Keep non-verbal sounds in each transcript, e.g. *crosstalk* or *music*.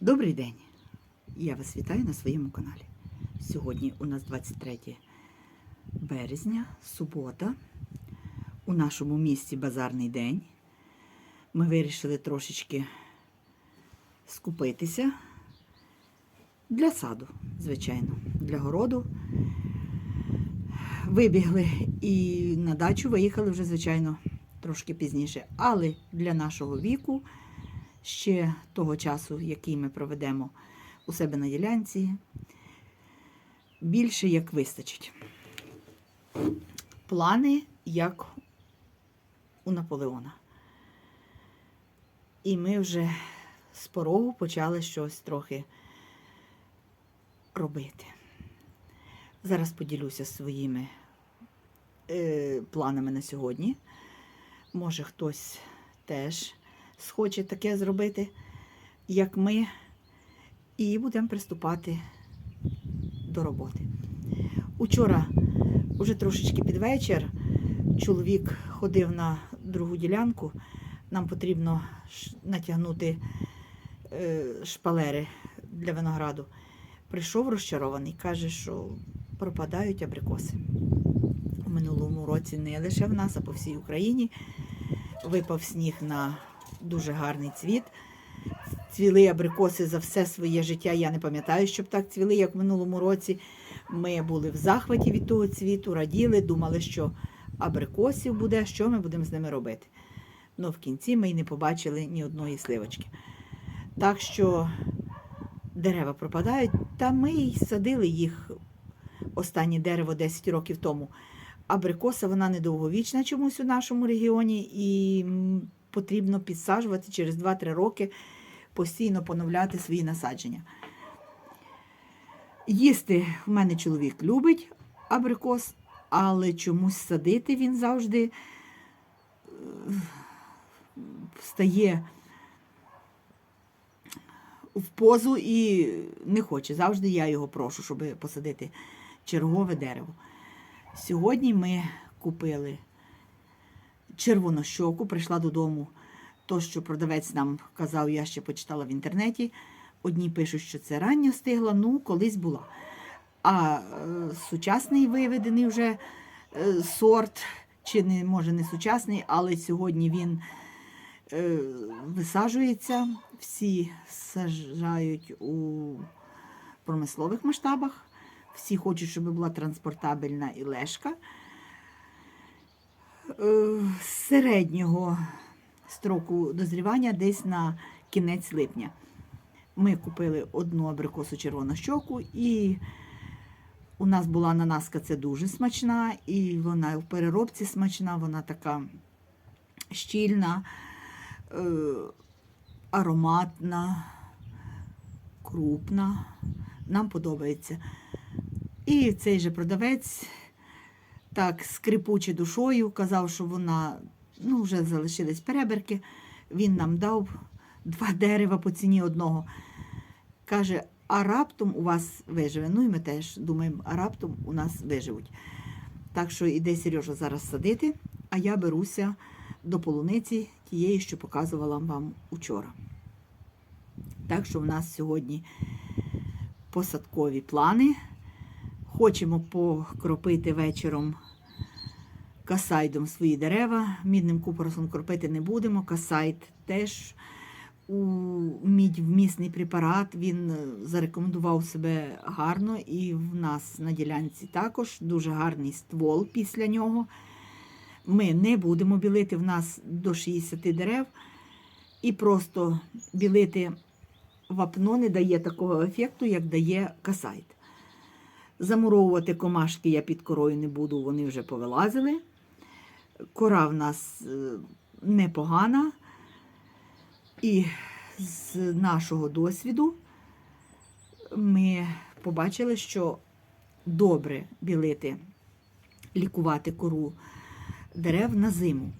Добрий день! Я вас вітаю на своєму каналі. Сьогодні у нас 23 березня, субота. У нашому місті базарний день. Ми вирішили трошечки скупитися для саду, звичайно, для городу. Вибігли і на дачу виїхали вже, звичайно, трошки пізніше. Але для нашого віку ще того часу, який ми проведемо у себе на ділянці, більше як вистачить. Плани як у Наполеона. І ми вже з порогу почали щось трохи робити. Зараз поділюся своїми е, планами на сьогодні. Може, хтось теж схоче таке зробити, як ми, і будемо приступати до роботи. Учора, уже трошечки під вечір, чоловік ходив на другу ділянку. Нам потрібно натягнути е, шпалери для винограду. Прийшов розчарований, каже, що пропадають абрикоси. У минулому році не лише в нас, а по всій Україні випав сніг на дуже гарний цвіт. Цвіли абрикоси за все своє життя. Я не пам'ятаю, щоб так цвіли, як в минулому році. Ми були в захваті від того цвіту, раділи, думали, що абрикосів буде, що ми будемо з ними робити. Ну, в кінці ми й не побачили ні одної сливочки. Так що дерева пропадають, та ми й садили їх останнє дерево 10 років тому. Абрикоса вона недовговічна чомусь у нашому регіоні, і потрібно підсаджувати через 2-3 роки, постійно поновляти свої насадження. Їсти в мене чоловік любить абрикос, але чомусь садити він завжди е, стає в позу і не хоче. Завжди я його прошу, щоб посадити чергове дерево. Сьогодні ми купили червонощоку, прийшла додому. То, що продавець нам казав, я ще почитала в інтернеті. Одні пишуть, що це рання стигла, ну, колись була. А е, сучасний виведений вже е, сорт, чи не може не сучасний, але сьогодні він е, висаджується. Всі саджають у промислових масштабах. Всі хочуть, щоб була транспортабельна і лежка. Е, середнього строку дозрівання десь на кінець липня. Ми купили одну абрикосу червонощоку, і у нас була нанаска, це дуже смачна, і вона в переробці смачна, вона така щільна, е, ароматна, крупна. Нам подобається. І цей же продавець так скрипуче душою казав, що вона ну, вже залишились переберки. Він нам дав два *laughs* дерева по ціні одного. Каже, а раптом у вас виживе. Ну і ми теж думаємо, а раптом у нас виживуть. Так що іде Сережа зараз садити, а я беруся до полуниці тієї, що показувала вам учора. Так що в нас сьогодні посадкові плани. Хочемо покропити вечором касайдом свої дерева. Мідним купоросом кропити не будемо. Касайд теж у мідь вмісний препарат. Він е, зарекомендував себе гарно, і в нас на ділянці також дуже гарний ствол після нього. Ми не будемо білити, в нас до 60 дерев. І просто білити вапно не дає такого ефекту, як дає касайд. Замуровувати комашки я під корою не буду, вони вже повилазили. Кора в нас е, непогана. І з нашого досвіду ми побачили, що добре білити, лікувати кору дерев на зиму,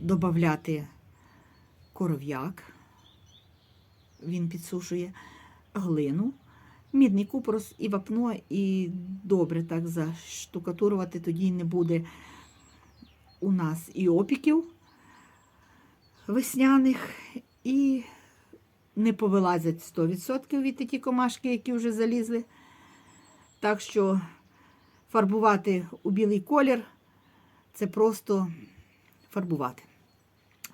додати коров'як, він підсушує глину, мідний купорос і вапно, і добре так заштукатурувати, тоді не буде у нас і опіків весняних, і не повилазять 100% від ті комашки, які вже залізли. Так що фарбувати у білий колір це просто фарбувати.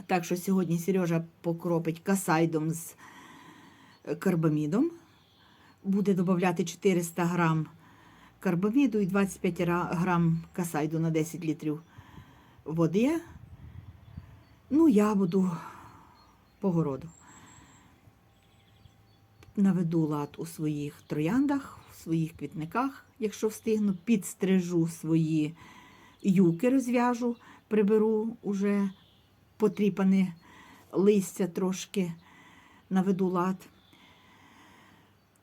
Так що сьогодні Сережа покропить касайдом з е, карбамідом. Буде додати 400 грам карбаміду і 25 грам касайду на 10 літрів води. Ну, я буду по городу. Наведу лад у своїх трояндах, у своїх квітниках, якщо встигну, підстрижу свої юки, розв'яжу, приберу уже потріпане листя трошки, наведу лад.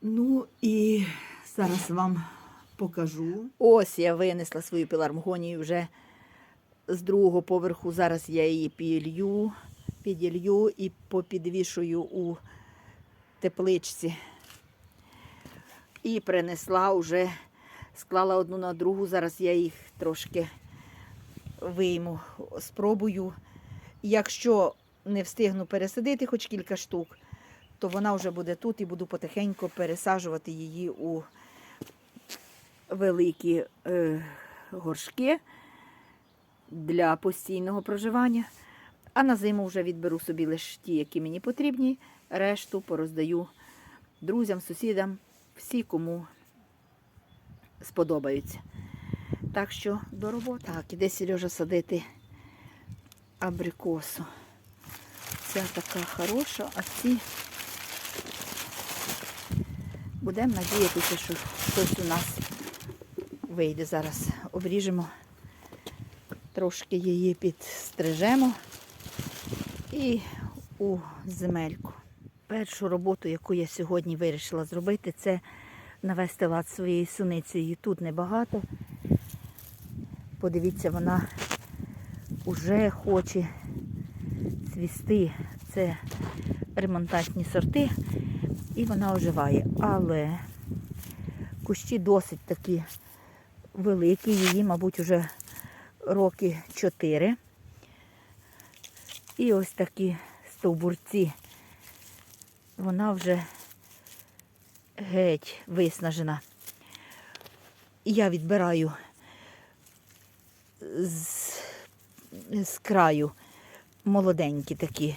Ну і зараз вам покажу. Ось я винесла свою пілармгонію вже з другого поверху. Зараз я її піділью, піділью і попідвішую у тепличці. І принесла вже, склала одну на другу. Зараз я їх трошки вийму, спробую. Якщо не встигну пересадити хоч кілька штук, то вона вже буде тут і буду потихеньку пересаджувати її у великі е, горшки для постійного проживання. А на зиму вже відберу собі лише ті, які мені потрібні. Решту пороздаю друзям, сусідам, всі, кому сподобаються. Так що до роботи. Так, іде Сережа садити абрикосу. Ця така хороша, а ці будемо надіятися, що щось у нас вийде. Зараз обріжемо, трошки її підстрижемо і у земельку. Першу роботу, яку я сьогодні вирішила зробити, це навести лад своєю суницею. Тут небагато. Подивіться, вона вже хоче цвісти. Це ремонтантні сорти, і вона оживає. Але кущі досить такі великі, її, мабуть, вже роки 4. І ось такі стовбурці. Вона вже геть виснажена. Я відбираю з, з краю молоденькі такі,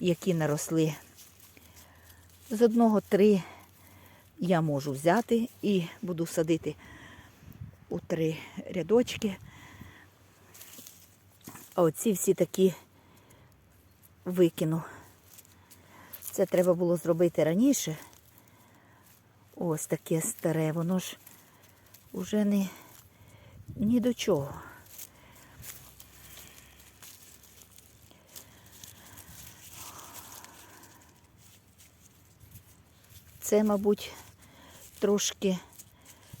які наросли. З одного три я можу взяти і буду садити у три рядочки. А оці всі такі викину. Це треба було зробити раніше. Ось таке старе, воно ж уже не ні до чого. Це, мабуть, трошки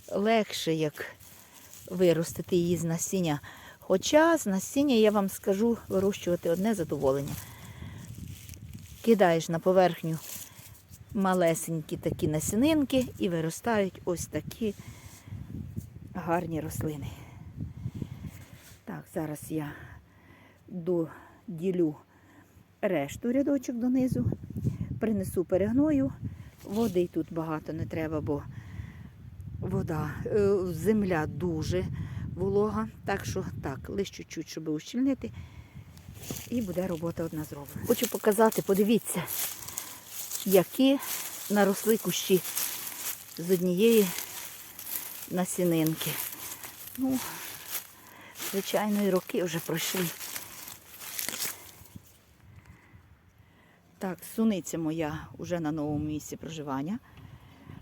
легше, як виростити її з насіння. Хоча з насіння, я вам скажу, вирощувати одне задоволення. Кидаєш на поверхню малесенькі такі насінинки і виростають ось такі гарні рослини. Так, зараз я доділю решту рядочок донизу, принесу перегною. Води тут багато не треба, бо вода, е, земля дуже волога. Так що так, лише чуть-чуть, щоб ущільнити. І буде робота одна зроблена. Хочу показати, подивіться, які наросли кущі з однієї насінинки. Ну, звичайно, і роки вже пройшли. Так, суниця моя вже на новому місці проживання.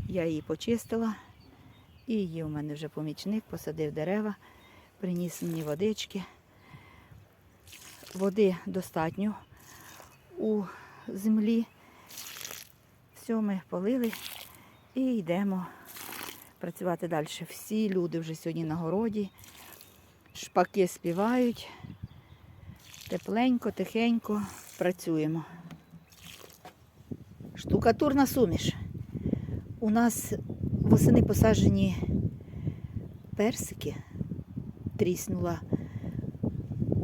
Я її почистила. І є у мене вже помічник, посадив дерева, приніс мені водички. Води достатньо у землі. Все, ми полили і йдемо працювати далі. Всі люди вже сьогодні на городі. Шпаки співають. Тепленько, тихенько працюємо. Штукатурна суміш. У нас восени посаджені персики. Тріснула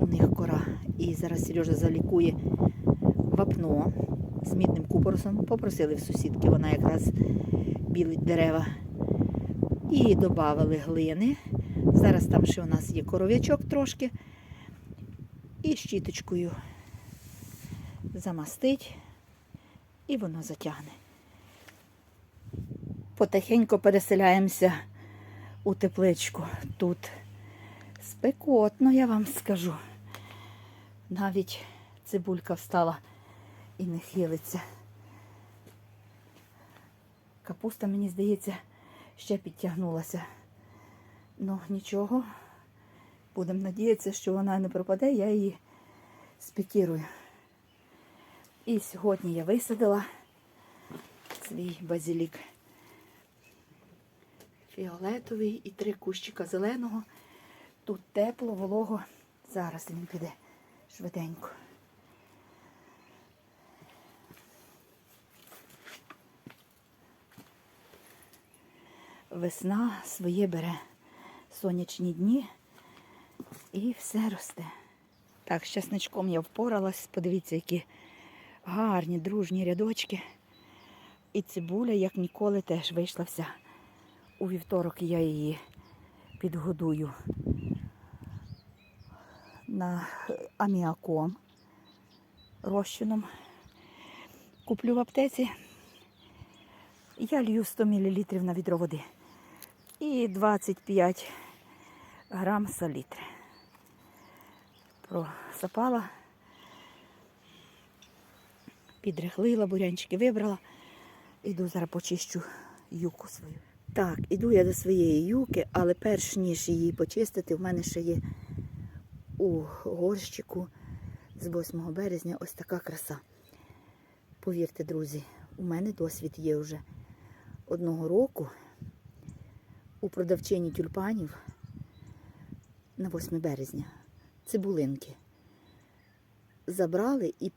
у них кора. І зараз Сережа залікує вапно. з мідним купоросом. Попросили в сусідки, вона якраз білить дерева. І додали глини. Зараз там ще у нас є коров'ячок трошки. І щіточкою замастить, і воно затягне. Потихеньку переселяємося у тепличку. Тут спекотно, я вам скажу. Навіть цибулька встала і не хилиться. Капуста, мені здається, ще підтягнулася. Ну, нічого. Будемо надіятися, що вона не пропаде, я її спікірую. І сьогодні я висадила свій базилік. Фіолетовий і три кущика зеленого. Тут тепло, волого. Зараз він піде швиденько. Весна своє бере сонячні дні і все росте. Так, з часничком я впоралась. Подивіться, які гарні, дружні рядочки. І цибуля, як ніколи, теж вийшла вся. У вівторок я її підгодую на аміаком розчином. Куплю в аптеці. Я лью 100 мл на відро води. І 25 грам салітри. Просапала, підрихлила, бурянчики вибрала. Іду зараз почищу юку свою. Так, іду я до своєї юки, але перш ніж її почистити, в мене ще є у горщику з 8 березня ось така краса. Повірте, друзі, у мене досвід є вже одного року у продавчині тюльпанів на 8 березня цибулинки. Забрали і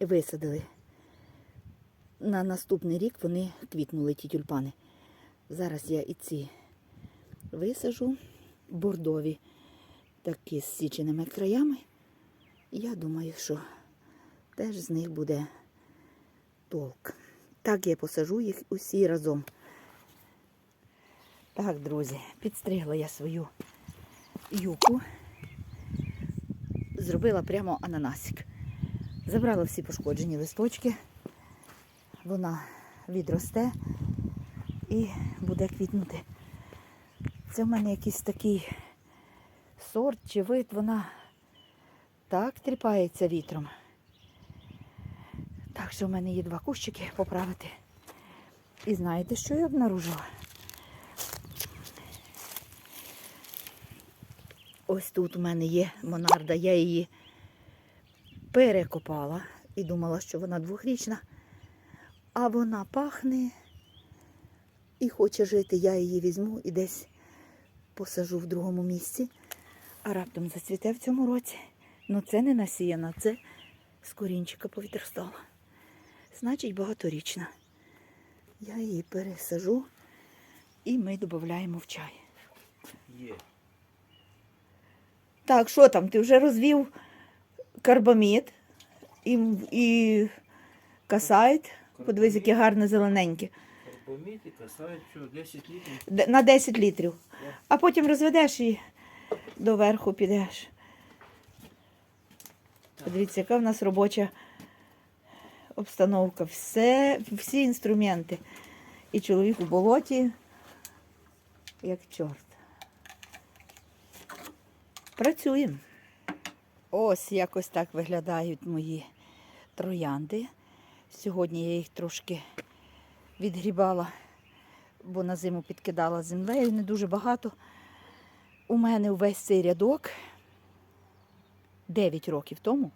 висадили. На наступний рік вони квітнули ті тюльпани. Зараз я і ці висажу бордові, такі з січеними краями. Я думаю, що теж з них буде толк. Так я посажу їх усі разом. Так, друзі, підстригла я свою юку, зробила прямо ананасик. Забрала всі пошкоджені листочки, вона відросте і буде квітнути. Це в мене якийсь такий сорт чи вид, вона так тріпається вітром. Так що в мене є два кущики поправити. І знаєте, що я обнаружила? Ось тут у мене є монарда, я її перекопала і думала, що вона двохрічна, а вона пахне і хоче жити. Я її візьму і десь посажу в другому місці, а раптом зацвіте в цьому році. Ну це не насіяна, це з корінчика повідростала. Значить, багаторічна. Я її пересажу і ми додаємо в чай. Є. Так, що там? Ти вже розвів карбамід і, і касайт. Подивись, яке гарне зелененьке. Карбамід і касають, що 10 літрів. Д- На 10 літрів. А потім розведеш і доверху підеш. Подивіться, яка в нас робоча обстановка. Все, всі інструменти. І чоловік у болоті, як чорт. Працюємо. Ось якось так виглядають мої троянди. Сьогодні я їх трошки відгрібала, бо на зиму підкидала землею, не дуже багато. У мене увесь цей рядок 9 років тому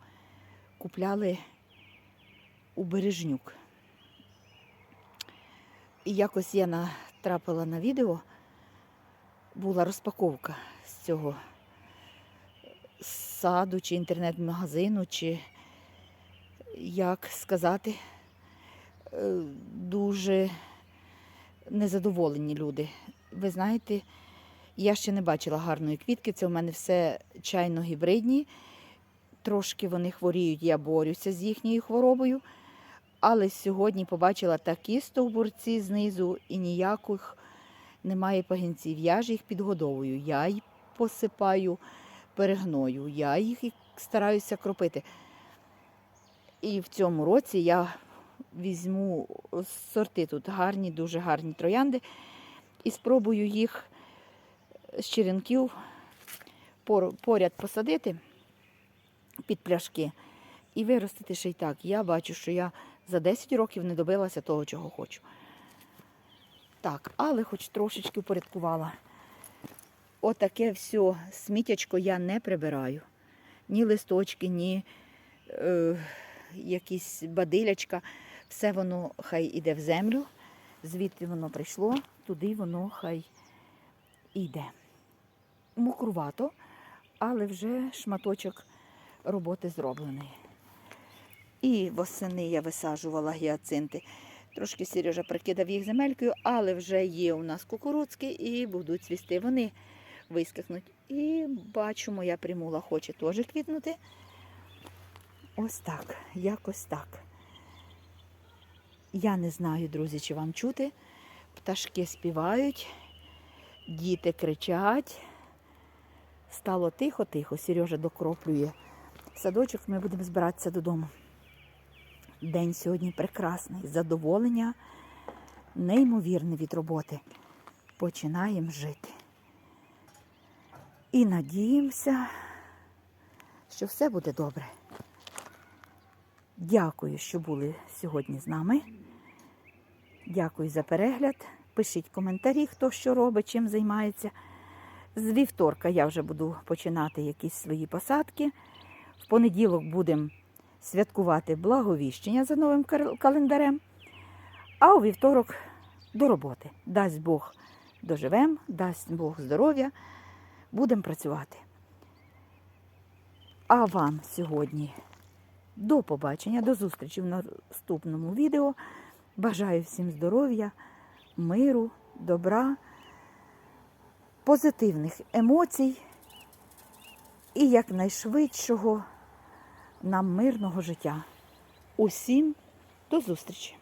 купляли у Бережнюк. І якось я натрапила на відео, була розпаковка з цього саду чи інтернет-магазину, чи як сказати, е, дуже незадоволені люди. Ви знаєте, я ще не бачила гарної квітки. Це у мене все чайно-гібридні. Трошки вони хворіють, я борюся з їхньою хворобою. Але сьогодні побачила такі стовбурці знизу і ніяких немає пагінців. Я ж їх підгодовую, я їх посипаю перегною, я їх стараюся кропити. І в цьому році я візьму сорти тут гарні, дуже гарні троянди і спробую їх з черенків поряд посадити під пляшки і виростити ще й так. Я бачу, що я за 10 років не добилася того, чого хочу. Так, але хоч трошечки упорядкувала. Отаке все сміттячко я не прибираю. Ні листочки, ні е, якісь бадилячка. Все воно хай іде в землю. Звідти воно прийшло, туди воно хай іде. Мокрувато, але вже шматочок роботи зроблений. І восени я висаджувала гіацинти. Трошки Сережа прикидав їх земелькою, але вже є у нас кукурудзки і будуть цвісти. Вони вискакнуть. І бачу, моя примула хоче теж квітнути. Ось так, якось так. Я не знаю, друзі, чи вам чути. Пташки співають, діти кричать. Стало тихо-тихо. Сережа докроплює садочок, ми будемо збиратися додому. День сьогодні прекрасний, задоволення, неймовірне від роботи. Починаємо жити. І надіємося, що все буде добре. Дякую, що були сьогодні з нами. Дякую за перегляд. Пишіть коментарі, хто що робить, чим займається. З вівторка я вже буду починати якісь свої посадки. В понеділок будемо святкувати благовіщення за новим календарем. А у вівторок до роботи. Дасть Бог доживем, дасть Бог здоров'я, будемо працювати. А вам сьогодні до побачення, до зустрічі в наступному відео. Бажаю всім здоров'я, миру, добра, позитивних емоцій і якнайшвидшого нам мирного життя. Усім до зустрічі!